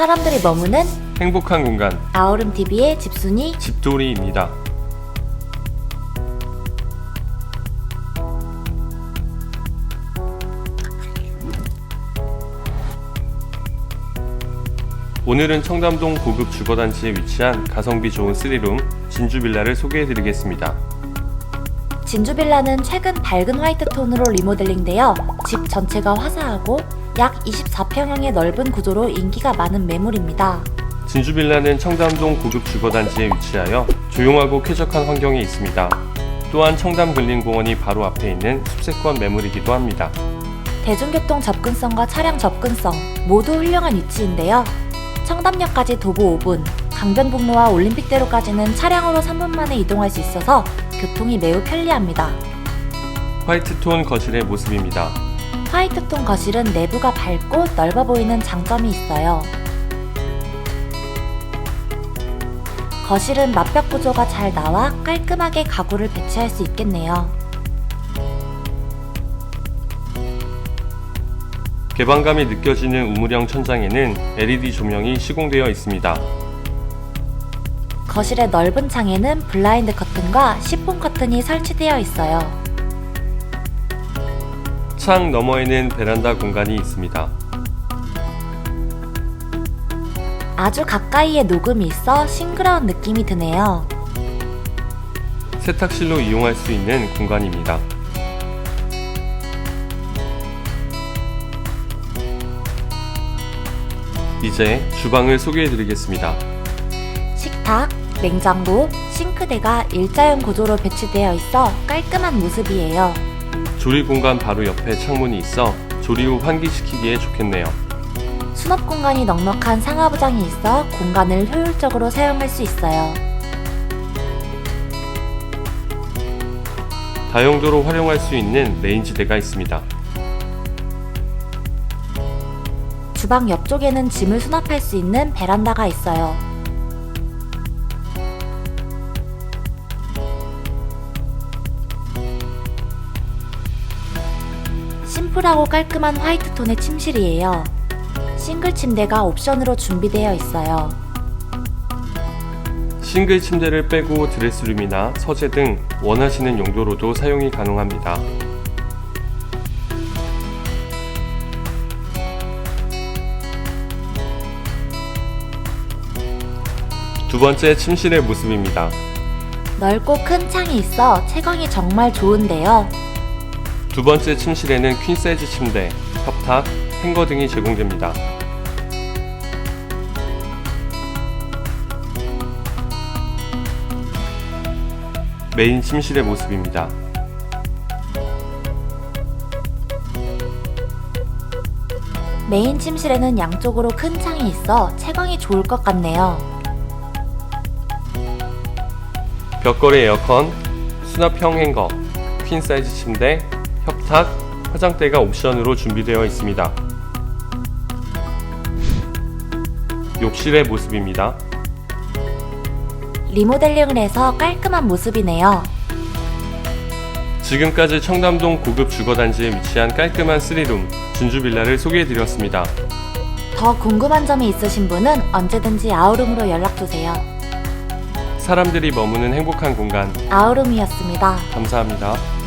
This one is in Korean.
사람들이 머무는 행복한 공간 아우름 TV의 집순이 집돌이입니다. 오늘은 청담동 고급 주거단지에 위치한 가성비 좋은 3룸 진주빌라를 소개해드리겠습니다. 진주빌라는 최근 밝은 화이트 톤으로 리모델링되어 집 전체가 화사하고 약 24평형의 넓은 구조로 인기가 많은 매물입니다. 진주빌라는 청담동 고급 주거단지에 위치하여 조용하고 쾌적한 환경에 있습니다. 또한 청담근린공원이 바로 앞에 있는 숲세권 매물이기도 합니다. 대중교통 접근성과 차량 접근성 모두 훌륭한 위치인데요. 청담역까지 도보 5분, 강변북로와 올림픽대로까지는 차량으로 3분 만에 이동할 수 있어서 교통이 매우 편리합니다. 화이트톤 거실의 모습입니다. 화이트톤 거실은 내부가 밝고 넓어 보이는 장점이 있어요. 거실은 맞벽 구조가 잘 나와 깔끔하게 가구를 배치할 수 있겠네요. 개방감이 느껴지는 우물형 천장에는 LED 조명이 시공되어 있습니다. 거실의 넓은 창에는 블라인드 커튼과 시폰 커튼이 설치되어 있어요. 창 너머에는 베란다 공간이 있습니다. 아주 가까이에 녹음이 있어 싱그러운 느낌이 드네요. 세탁실로 이용할 수 있는 공간입니다. 이제 주방을 소개해 드리겠습니다. 식탁, 냉장고, 싱크대가 일자형 구조로 배치되어 있어 깔끔한 모습이에요. 조리 공간 바로 옆에 창문이 있어 조리 후 환기시키기에 좋겠네요. 수납 공간이 넉넉한 상하부장이 있어 공간을 효율적으로 사용할 수 있어요. 다용도로 활용할 수 있는 레인지대가 있습니다. 주방 옆쪽에는 짐을 수납할 수 있는 베란다가 있어요. 심플하고 깔끔한 화이트 톤의 침실이에요. 싱글 침대가 옵션으로 준비되어 있어요. 싱글 침대를 빼고 드레스룸이나 서재 등 원하시는 용도로도 사용이 가능합니다. 두 번째 침실의 모습입니다. 넓고 큰 창이 있어 채광이 정말 좋은데요. 두 번째 침실에는 퀸 사이즈 침대, 협탁, 행거 등이 제공됩니다. 메인 침실의 모습입니다. 메인 침실에는 양쪽으로 큰 창이 있어 채광이 좋을 것 같네요. 벽걸이 에어컨, 수납형 행거, 퀸 사이즈 침대, 협탁, 화장대가 옵션으로 준비되어 있습니다. 욕실의 모습입니다. 리모델링을 해서 깔끔한 모습이네요. 지금까지 청담동 고급 주거단지에 위치한 깔끔한 3룸 준주빌라를 소개해드렸습니다. 더 궁금한 점이 있으신 분은 언제든지 아우룸으로 연락주세요. 사람들이 머무는 행복한 공간 아우룸이었습니다. 감사합니다.